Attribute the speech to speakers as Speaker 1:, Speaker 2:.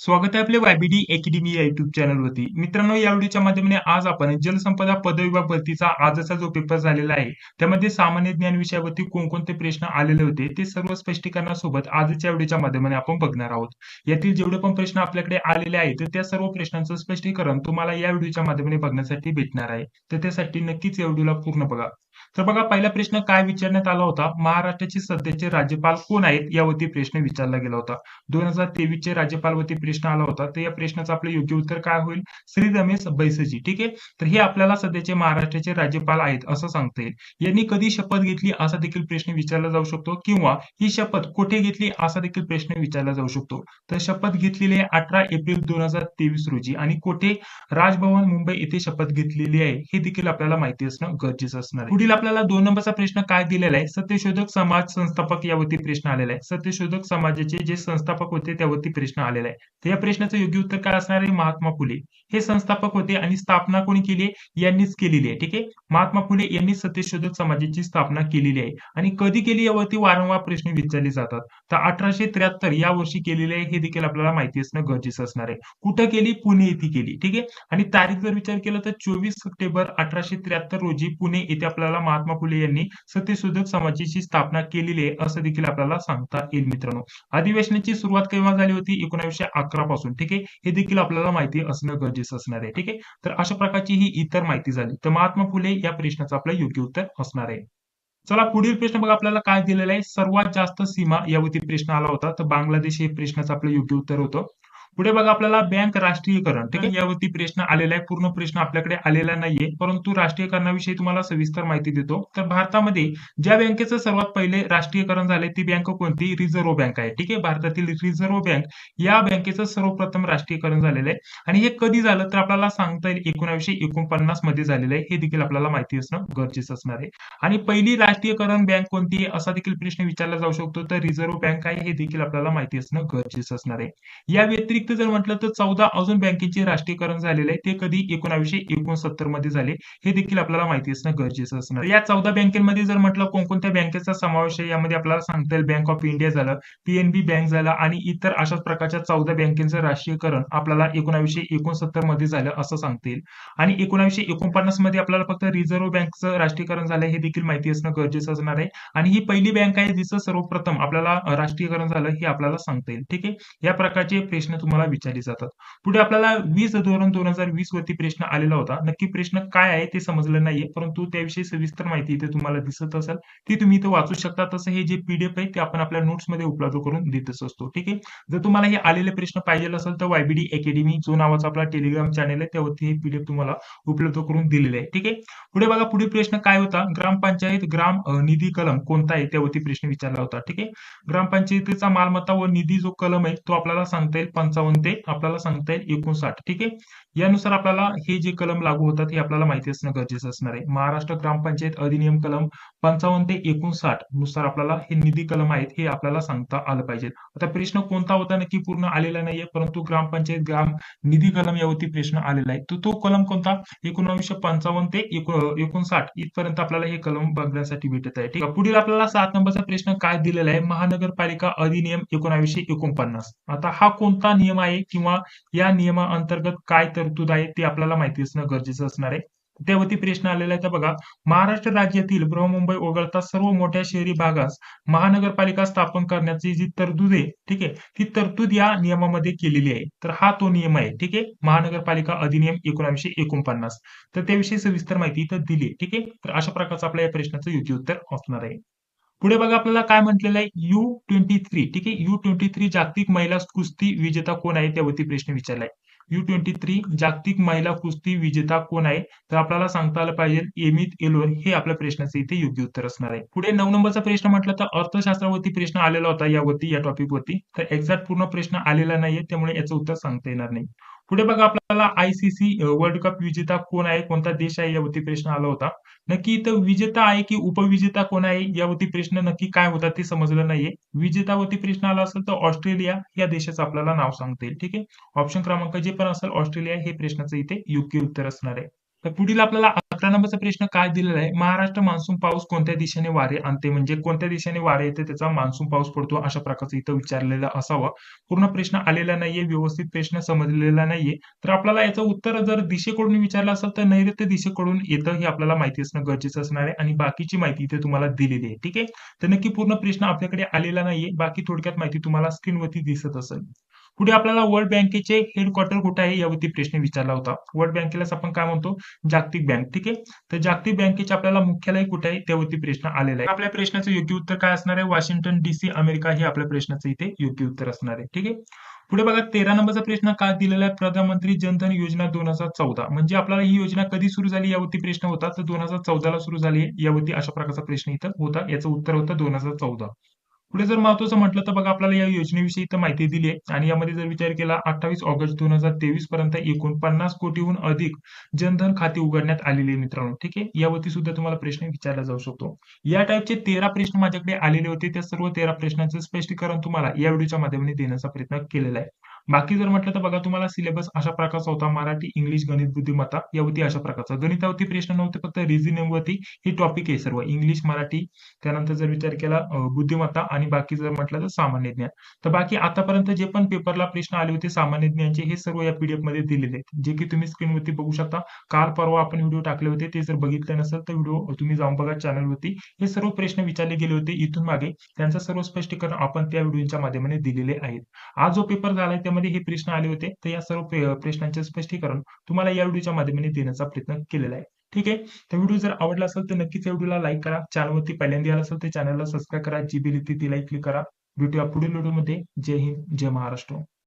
Speaker 1: स्वागत आहे आपल्या वायबीडी अकॅडमी या युट्यूब चॅनलवरती मित्रांनो या व्हिडिओच्या माध्यमाने आज आपण जलसंपदा पदविभाग भरतीचा आजचा जो पेपर झालेला आहे त्यामध्ये सामान्य ज्ञान विषयावरती कोणकोणते प्रश्न आलेले होते ते सर्व स्पष्टीकरणासोबत आजच्या व्हिडिओच्या माध्यमाने आपण बघणार आहोत. यातील जेवढे पण प्रश्न आपल्याकडे आलेले आहेत तर त्या सर्व प्रश्नांचं स्पष्टीकरण तुम्हाला या व्हिडिओच्या माध्यमाने बघण्यासाठी भेटणार आहे. तर त्यासाठी नक्कीच या व्हिडिओला पूर्ण बघा. तर बघा पहिला प्रश्न काय विचारण्यात आला होता? महाराष्ट्राचे सध्याचे राज्यपाल कोण आहेत? यावरती प्रश्न विचारला गेला होता. दोन हजार तेवीस चे राज्यपालवरती प्रश्न आला होता. तर या प्रश्नाचं आपलं योग्य उत्तर काय होईल? श्री रमेश बैसजी. ठीक आहे? तर हे आपल्याला सध्याचे महाराष्ट्राचे राज्यपाल आहेत असं सांगता येईल. यांनी कधी शपथ घेतली असा देखील प्रश्न विचारला जाऊ शकतो. किंवा ही शपथ कुठे घेतली असा देखील प्रश्न विचारला जाऊ शकतो. तर शपथ घेतलेली आहे अठरा एप्रिल दोन हजार तेवीस रोजी. आणि कोठे? राजभवन मुंबई येथे शपथ घेतलेली आहे. हे देखील आपल्याला माहिती असणं गरजेचं असणार पुढील पुढील आपल्याला दोन नंबरचा प्रश्न काय दिलेला आहे? सत्यशोधक समाज संस्थापक यावरती प्रश्न आलेला आहे. सत्यशोधक समाजाचे जे संस्थापक होते त्यावरती प्रश्न आलेला आहे. तर या प्रश्नाचं योग्य उत्तर काय असणार आहे? महात्मा फुले. हे संस्थापक होते आणि स्थापना कोणी केली आहे? यांनीच केलेली आहे. ठीक आहे? महात्मा फुले यांनी सत्यशोधक समाजाची स्थापना केलेली आहे. आणि कधी केली यावरती वारंवार प्रश्न विचारले जातात. तर अठराशे त्र्याहत्तर या वर्षी केलेले आहे. हे देखील आपल्याला माहिती असणं गरजेचं असणार आहे. कुठं केली? पुणे येथे केली. ठीक आहे? आणि तारीख जर विचार केला तर चोवीस सप्टेंबर अठराशे त्र्याहत्तर रोजी पुणे येथे आपल्याला महात्मा फुले यांनी सत्यशोधक समाजाची स्थापना केलेली आहे असं देखील आपल्याला सांगता येईल मित्रांनो. अधिवेशनाची सुरुवात केव्हा झाली होती? एकोणीसशे अकरा पासून ठीक आहे? हे देखील आपल्याला माहिती असणं गरजेचं असणार आहे ठीक आहे? तर अशा प्रकारची ही इतर माहिती झाली. तर महात्मा फुले या प्रश्नाचं आपलं योग्य उत्तर असणार आहे. चला पुढील प्रश्न बघा आपल्याला काय दिलेला आहे? सर्वात जास्त सीमा यावरती प्रश्न आला होता. तर बांगलादेश हे प्रश्नाचं आपलं योग्य उत्तर होतं. पुढे बघा आपल्याला बँक राष्ट्रीयकरण. ठीक आहे? यावरती प्रश्न आलेला आहे. पूर्ण प्रश्न आपल्याकडे आलेला नाहीये. परंतु राष्ट्रीयकरणाविषयी तुम्हाला सविस्तर माहिती देतो. तर भारतामध्ये ज्या बँकेचं सर्वात पहिले राष्ट्रीयकरण झाले ती बँक कोणती? रिझर्व्ह बँक आहे. ठीक आहे? भारतातील रिझर्व्ह बँक या बँकेचं सर्वप्रथम राष्ट्रीयकरण झालेलं आहे. आणि हे कधी झालं तर आपल्याला सांगता येईल. एकोणीसशे एकोणपन्नासमध्ये झालेलं आहे. हे देखील आपल्याला माहिती असणं गरजेचं असणार आहे. आणि पहिली राष्ट्रीयकरण बँक कोणती आहे? असा देखील प्रश्न विचारला जाऊ शकतो. तर रिझर्व्ह बँक आहे. हे देखील आपल्याला माहिती असणं गरजेचं असणार आहे. या व्यतिरिक्त जर म्हटलं तर चौदा अजून बँकेचे राष्ट्रीयकरण झालेले आहे. ते कधी एकोणाशे एकोणसत्तरमध्ये झाले. हे देखील आपल्याला माहिती असणं गरजेचं असणार. या चौदा बँकेमध्ये जर म्हटलं कोणकोणत्या बँकेचा समावेश आहे यामध्ये आपल्याला सांगता येईल. बँक ऑफ इंडिया झालं पीएनबी बँक झालं आणि इतर अशाच प्रकारच्या चौदा बँकेचं राष्ट्रीयकरण आपल्याला एकोणाशे एकोणसत्तरमध्ये झालं असं सांगता येईल. आणि एकोणाशे एकोणपन्नासमध्ये आपल्याला फक्त रिझर्व्ह बँकचं राष्ट्रीयकरण झालं हे देखील माहिती असणं गरजेचं असणार आहे. आणि ही पहिली बँक आहे जिचं सर्वप्रथम आपल्याला राष्ट्रीयकरण झालं हे आपल्याला सांगता येईल. ठीक आहे? या प्रकारचे प्रश्न तुम्हाला तुम्हाला विचारली जातात. पुढे आपल्याला वीस धोरण दोन हजार वीस वरती प्रश्न आलेला होता. नक्की प्रश्न काय आहे ते समजलं नाहीये परंतु त्याविषयी सविस्तर माहिती इथे तुम्हाला दिसत असेल ती तुम्ही इथे वाचू शकता. तसं हे जे पीडीएफ आहे ते आपण आपल्या नोट्समध्ये उपलब्ध करून देतच असतो. ठीक आहे? जर तुम्हाला हे आलेले प्रश्न पाहिजे असेल तर वायबीडी अकॅडमी जो नावाचा आपला टेलिग्राम चॅनल आहे त्यावरती हे पीडीएफ तुम्हाला उपलब्ध करून दिलेले आहे. ठीक आहे? पुढे बघा पुढे प्रश्न काय होता? ग्रामपंचायत ग्राम निधी कलम कोणता आहे? त्यावरती प्रश्न विचारला होता. ठीक आहे? ग्रामपंचायतीचा मालमत्ता व निधी जो कलम आहे तो आपल्याला सांगता येईल पंचावन्न ते आपल्याला सांगता येईल एकोणसाठ. ठीक आहे? यानुसार आपल्याला हे जे कलम लागू होतात हे आपल्याला माहिती असणं गरजेचं असणार आहे. महाराष्ट्र ग्रामपंचायत अधिनियम कलम पंचावन्न ते एकोणसाठनुसार आपल्याला हे निधी कलम आहेत हे आपल्याला सांगता आलं पाहिजे. आता प्रश्न कोणता होता नक्की पूर्ण आलेला नाहीये परंतु ग्रामपंचायत ग्राम निधी कलम यावरती प्रश्न आलेला आहे. तर तो कलम कोणता? एकोणावीसशे पंचावन्न ते एकोणसाठ. इथपर्यंत आपल्याला हे कलम बघण्यासाठी भेटत आहे. ठीक आहे? पुढील आपल्याला सात नंबरचा प्रश्न काय दिलेला आहे? महानगरपालिका अधिनियम एकोणावीसशे एकोणपन्नास. आता हा कोणता नियम आहे किंवा या नियमाअंतर्गत काय तरतूद आहे ते आपल्याला माहिती असणं गरजेचं असणार आहे. त्यावरती प्रश्न आलेला आहे तर बघा महाराष्ट्र राज्यातील बृहमुंबई वगळता सर्व मोठ्या शहरी भागास महानगरपालिका स्थापन करण्याची जी तरतूद आहे ठीक आहे ती तरतूद या नियमामध्ये केलेली आहे. तर हा तो नियम आहे ठीक आहे महानगरपालिका अधिनियम एकोणविशे एकोणपन्नास. तर त्याविषयी सविस्तर माहिती इथं दिली ठीक आहे. तर अशा प्रकारचं आपल्या या प्रश्नाचं योग्य उत्तर असणार आहे. पुढे बघा आपल्याला काय म्हटलेलं आहे? यू ट्वेंटी थ्री ठीक आहे? यू ट्वेंटी थ्री जागतिक महिला कुस्ती विजेता कोण आहे? त्यावरती प्रश्न विचारलाय. यू ट्वेंटी थ्री जागतिक महिला कुस्ती विजेता कोण आहे? तर आपल्याला सांगता आलं पाहिजे एमित एलोन हे आपल्या प्रश्नाचे इथे योग्य उत्तर असणार आहे. पुढे नऊ नंबरचा प्रश्न म्हटलं तर अर्थशास्त्रावरती प्रश्न आलेला होता यावरती या टॉपिकवरती तर एक्झॅक्ट पूर्ण प्रश्न आलेला नाहीये त्यामुळे याचं उत्तर सांगता येणार नाही. पुढे बघा आपल्याला आयसीसी वर्ल्ड कप विजेता कोण आहे? कोणता देश आहे? यावरती प्रश्न आला होता. नक्की इथं विजेता आहे की उपविजेता कोण आहे? यावरती प्रश्न नक्की काय होता ते समजलं नाहीये. विजेतावरती प्रश्न आला असेल तर ऑस्ट्रेलिया या देशाचं आपल्याला नाव सांगता येईल ठीक आहे? ऑप्शन क्रमांक जे पण असेल ऑस्ट्रेलिया हे प्रश्नाचं इथे योग्य उत्तर असणार आहे. तर पुढील आपल्याला अकरा नंबरचा प्रश्न काय दिलेला आहे? महाराष्ट्र मान्सून पाऊस कोणत्या दिशेने वारे आणते? म्हणजे कोणत्या दिशेने वारे येते? त्याचा मान्सून पाऊस पडतो अशा प्रकारचं इथं विचारलेलं असावं. पूर्ण प्रश्न आलेला नाहीये व्यवस्थित प्रश्न समजलेला नाहीये. तर आपल्याला याचं उत्तर जर दिशेकडून विचारलं असेल तर नैऋत्य दिशेकडून येतं हे आपल्याला माहिती असणं गरजेचं असणार आहे आणि बाकीची माहिती इथे तुम्हाला दिलेली आहे. ठीक आहे? तर नक्की पूर्ण प्रश्न आपल्याकडे आलेला नाहीये. बाकी थोडक्यात माहिती तुम्हाला स्क्रीनवरती दिसत असेल. पुढे आपल्याला वर्ल्ड बँकेचे हेडक्वार्टर कुठे आहे यावरती प्रश्न विचारला होता. वर्ल्ड बँकेलाच आपण काय म्हणतो? जागतिक बँक ठीक आहे? तर जागतिक बँकेचे आपल्याला मुख्यालय कुठे आहे? त्यावरती प्रश्न आलेला आहे. आपल्या प्रश्नाचं योग्य उत्तर काय असणार आहे? वॉशिंग्टन डीसी अमेरिका हे आपल्या प्रश्नाचं इथे योग्य उत्तर असणार आहे ठीक आहे? पुढे बघा तेरा नंबरचा प्रश्न काय दिलेला आहे? प्रधानमंत्री जनधन योजना दोन हजार चौदा. म्हणजे आपल्याला ही योजना कधी सुरू झाली यावरती प्रश्न होता? तर दोन हजार चौदाला सुरू झाली यावरती अशा प्रकारचा प्रश्न इथं होता. याचं उत्तर होतं दोन हजार चौदा. पुढे जर महत्वाचं म्हटलं तर बघा आपल्याला या योजनेविषयी तर माहिती दिली आहे. आणि यामध्ये जर विचार केला अठ्ठावीस ऑगस्ट दोन हजार तेवीस पर्यंत एकूण पन्नास कोटीहून अधिक जनधन खाती उघडण्यात आलेली आहे मित्रांनो ठीक आहे? यावरती सुद्धा तुम्हाला प्रश्न विचारला जाऊ शकतो. या टाईपचे तेरा प्रश्न माझ्याकडे आलेले होते. त्या सर्व तेरा प्रश्नांचं स्पष्टीकरण तुम्हाला या व्हिडिओच्या माध्यमाने देण्याचा प्रयत्न केलेला आहे. बाकी जर म्हटलं तर बघा तुम्हाला सिलेबस अशा प्रकारचा होता. मराठी इंग्लिश गणित बुद्धिमत्ता यावरती अशा प्रकारचा. गणितावरती प्रश्न नव्हते फक्त रिझनिंग वरती हे टॉपिक आहे सर्व. इंग्लिश मराठी त्यानंतर जर विचार केला बुद्धिमत्ता आणि बाकी जर म्हटलं तर सामान्य ज्ञान. तर बाकी आतापर्यंत जे पण पेपरला प्रश्न आले होते सामान्य ज्ञानचे हे सर्व या पीडीएफमध्ये दिलेले आहेत. जे की तुम्ही स्क्रीनवरती बघू शकता. काल परवा आपण व्हिडिओ टाकले होते ते जर बघितले नसेल तर व्हिडिओ तुम्ही जाऊन बघा चॅनलवरती हे सर्व प्रश्न विचारले गेले होते इथून मागे. त्यांचं सर्व स्पष्टीकरण आपण त्या व्हिडिओच्या माध्यमाने दिलेले आहेत. आज जो पेपर झालाय त्यामध्ये हे प्रश्न आले होते. तर या सर्व प्रश्नांचे स्पष्टीकरण तुम्हाला या व्हिडिओच्या माध्यमाने देण्याचा प्रयत्न केलेला आहे. ठीक आहे? तर व्हिडिओ जर आवडला असेल तर नक्कीच या व्हिडिओला लाईक करा. चॅनलवरती पहिल्यांदा आला असेल तर चॅनलला सबस्क्राईब करा. जी बी ती लाईक क्लिक करा. भेटूया पुढील व्हिडिओमध्ये जय हिंद जय महाराष्ट्र.